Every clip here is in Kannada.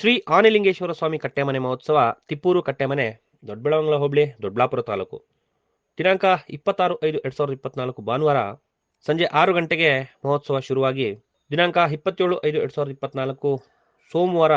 ಶ್ರೀ ಆನೆಲಿಂಗೇಶ್ವರ ಸ್ವಾಮಿ ಕಟ್ಟೆಮನೆ ಮಹೋತ್ಸವ, ತಿಪ್ಪೂರು ಕಟ್ಟೆಮನೆ ದೊಡ್ಡಬೆಳವಂಗಲ ಹೋಬಳಿ, ದೊಡ್ಡಬಳ್ಳಾಪುರ ತಾಲೂಕು. ದಿನಾಂಕ ಇಪ್ಪತ್ತಾರು ಐದು ಎರಡ್ ಸಾವಿರದ ಇಪ್ಪತ್ನಾಲ್ಕು ಭಾನುವಾರ ಸಂಜೆ ಆರು ಗಂಟೆಗೆ ಮಹೋತ್ಸವ ಶುರುವಾಗಿ, ದಿನಾಂಕ ಇಪ್ಪತ್ತೇಳು ಐದು ಎರಡ್ ಸಾವಿರದ ಇಪ್ಪತ್ನಾಲ್ಕು ಸೋಮವಾರ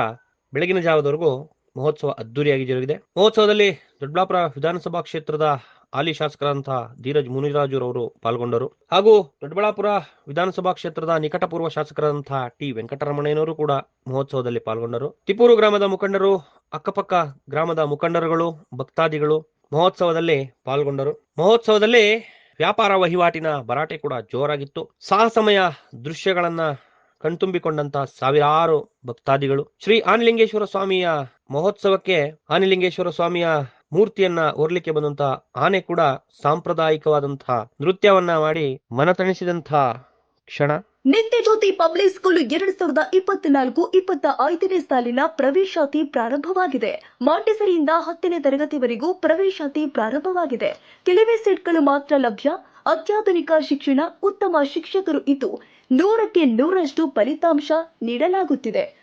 ಬೆಳಗಿನ ಜಾವದವರೆಗೂ ಮಹೋತ್ಸವ ಅದ್ದೂರಿಯಾಗಿ ಜರುಗಿದೆ. ಮಹೋತ್ಸವದಲ್ಲಿ ದೊಡ್ಡಬಳ್ಳಾಪುರ ವಿಧಾನಸಭಾ ಕ್ಷೇತ್ರದ ಹಾಲಿ ಶಾಸಕರಂತಹ ಧೀರಜ್ ಮುನಿರಾಜುರವರು ಪಾಲ್ಗೊಂಡರು. ಹಾಗೂ ದೊಡ್ಡಬಳ್ಳಾಪುರ ವಿಧಾನಸಭಾ ಕ್ಷೇತ್ರದ ನಿಕಟಪೂರ್ವ ಶಾಸಕರಂತಹ ಟಿ ವೆಂಕಟರಮಣಯ್ಯನವರು ಕೂಡ ಮಹೋತ್ಸವದಲ್ಲಿ ಪಾಲ್ಗೊಂಡರು. ತಿಪ್ಪೂರು ಗ್ರಾಮದ ಮುಖಂಡರು, ಅಕ್ಕಪಕ್ಕ ಗ್ರಾಮದ ಮುಖಂಡರುಗಳು, ಭಕ್ತಾದಿಗಳು ಮಹೋತ್ಸವದಲ್ಲಿ ಪಾಲ್ಗೊಂಡರು. ಮಹೋತ್ಸವದಲ್ಲಿ ವ್ಯಾಪಾರ ವಹಿವಾಟಿನ ಭರಾಟೆ ಕೂಡ ಜೋರಾಗಿತ್ತು. ಸಾಹಸಮಯ ದೃಶ್ಯಗಳನ್ನ ಕಣ್ತುಂಬಿಕೊಂಡಂತಹ ಸಾವಿರಾರು ಭಕ್ತಾದಿಗಳು. ಶ್ರೀ ಆನಲಿಂಗೇಶ್ವರ ಸ್ವಾಮಿಯ ಮಹೋತ್ಸವಕ್ಕೆ ಆನಲಿಂಗೇಶ್ವರ ಸ್ವಾಮಿಯ ಮೂರ್ತಿಯನ್ನ ಓರ್ಲಿಕ್ಕೆ ಬಂದಂತ ಆನೆ ಕೂಡ ಸಾಂಪ್ರದಾಯಿಕವಾದಂತಹ ನೃತ್ಯವನ್ನ ಮಾಡಿ ಮನತಣಿಸಿದಂತಹ ಕ್ಷಣ. ನಿತ್ಯ ಜ್ಯೋತಿ ಪಬ್ಲಿಕ್ ಸ್ಕೂಲ್ ಎರಡ್ ಸಾವಿರದ ಇಪ್ಪತ್ನಾಲ್ಕು ಇಪ್ಪತ್ತ ಐದನೇ ಸಾಲಿನ ಪ್ರವೇಶಾತಿ ಪ್ರಾರಂಭವಾಗಿದೆ. ಮಾಂಟಿಸರಿಯಿಂದ ಹತ್ತನೇ ತರಗತಿವರೆಗೂ ಪ್ರವೇಶಾತಿ ಪ್ರಾರಂಭವಾಗಿದೆ. ಕೆಲವೇ ಸೀಟ್ಗಳು ಮಾತ್ರ ಲಭ್ಯ. ಅತ್ಯಾಧುನಿಕ ಶಿಕ್ಷಣ, ಉತ್ತಮ ಶಿಕ್ಷಕರು ಇದ್ದು ನೂರಕ್ಕೆ ನೂರಷ್ಟು ಫಲಿತಾಂಶ ನೀಡಲಾಗುತ್ತಿದೆ.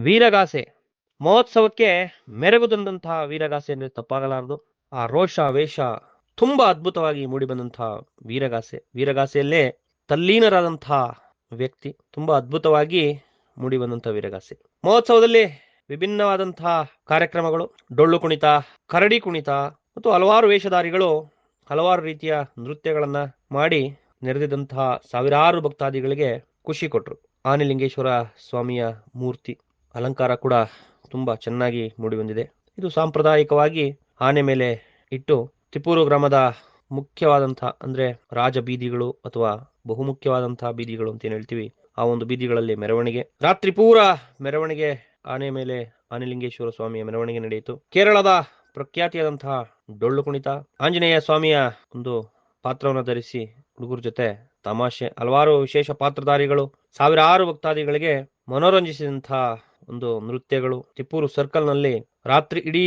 ವೀರಗಾಸೆ. ಮಹೋತ್ಸವಕ್ಕೆ ಮೆರಗು ತಂದಂತಹ ವೀರಗಾಸೆ ಅಂದ್ರೆ ತಪ್ಪಾಗಲಾರದು. ಆ ರೋಷ, ವೇಷ ತುಂಬಾ ಅದ್ಭುತವಾಗಿ ಮೂಡಿಬಂದಂತಹ ವೀರಗಾಸೆ. ವೀರಗಾಸೆಯಲ್ಲೇ ತಲ್ಲೀನರಾದಂತಹ ವ್ಯಕ್ತಿ ತುಂಬಾ ಅದ್ಭುತವಾಗಿ ಮೂಡಿಬಂದಂತಹ ವೀರಗಾಸೆ. ಮಹೋತ್ಸವದಲ್ಲಿ ವಿಭಿನ್ನವಾದಂತಹ ಕಾರ್ಯಕ್ರಮಗಳು, ಡೊಳ್ಳು ಕುಣಿತ, ಕರಡಿ ಕುಣಿತ ಮತ್ತು ಹಲವಾರು ವೇಷಧಾರಿಗಳು ಹಲವಾರು ರೀತಿಯ ನೃತ್ಯಗಳನ್ನ ಮಾಡಿ ನೆರೆದಿದ್ದಂತಹ ಸಾವಿರಾರು ಭಕ್ತಾದಿಗಳಿಗೆ ಖುಷಿ ಕೊಟ್ರು. ಆನೆಲಿಂಗೇಶ್ವರ ಸ್ವಾಮಿಯ ಮೂರ್ತಿ. ಅಲಂಕಾರ ಕೂಡ ತುಂಬ ಚೆನ್ನಾಗಿ ಮೂಡಿಬಂದಿದೆ. ಇದು ಸಾಂಪ್ರದಾಯಿಕವಾಗಿ ಆನೆ ಮೇಲೆ ಇಟ್ಟು ತಿಪ್ಪೂರು ಗ್ರಾಮದ ಮುಖ್ಯವಾದಂತಹ ಅಂದ್ರೆ ರಾಜ ಬೀದಿಗಳು ಅಥವಾ ಬಹುಮುಖ್ಯವಾದಂತಹ ಬೀದಿಗಳು ಅಂತ ಏನ್ ಹೇಳ್ತೀವಿ, ಆ ಒಂದು ಬೀದಿಗಳಲ್ಲಿ ಮೆರವಣಿಗೆ. ರಾತ್ರಿ ಪೂರ ಮೆರವಣಿಗೆ ಆನೆ ಮೇಲೆ ಆನೆಲಿಂಗೇಶ್ವರ ಸ್ವಾಮಿಯ ಮೆರವಣಿಗೆ ನಡೆಯಿತು. ಕೇರಳದ ಪ್ರಖ್ಯಾತಿಯಾದಂತಹ ಡೊಳ್ಳು ಕುಣಿತ, ಆಂಜನೇಯ ಸ್ವಾಮಿಯ ಒಂದು ಪಾತ್ರವನ್ನು ಧರಿಸಿ ಹುಡುಗರ ಜೊತೆ ತಮಾಷೆ. ಹಲವಾರು ವಿಶೇಷ ಪಾತ್ರಧಾರಿಗಳು, ಸಾವಿರಾರು ಭಕ್ತಾದಿಗಳಿಗೆ ಮನೋರಂಜಿಸಿದಂತಹ ಒಂದು ನೃತ್ಯಗಳು. ತಿಪ್ಪೂರು ಸರ್ಕಲ್ನಲ್ಲಿ ರಾತ್ರಿ ಇಡೀ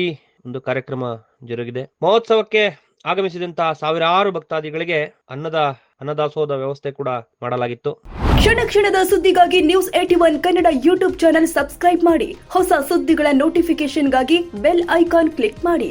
ಒಂದು ಕಾರ್ಯಕ್ರಮ ಜರುಗಿದೆ. ಮಹೋತ್ಸವಕ್ಕೆ ಆಗಮಿಸಿದಂತಹ ಸಾವಿರಾರು ಭಕ್ತಾದಿಗಳಿಗೆ ಅನ್ನದ ಅನ್ನದಾಸೋಹದ ವ್ಯವಸ್ಥೆ ಕೂಡ ಮಾಡಲಾಗಿತ್ತು. ಕ್ಷಣ ಕ್ಷಣದ ಸುದ್ದಿಗಾಗಿ news eighty one Kannada YouTube channel subscribe ಮಾಡಿ. ಹೊಸ ಸುದ್ದಿಗಳ ನೋಟಿಫಿಕೇಶನ್ಗಾಗಿ ಬೆಲ್ ಐಕಾನ್ ಕ್ಲಿಕ್ ಮಾಡಿ.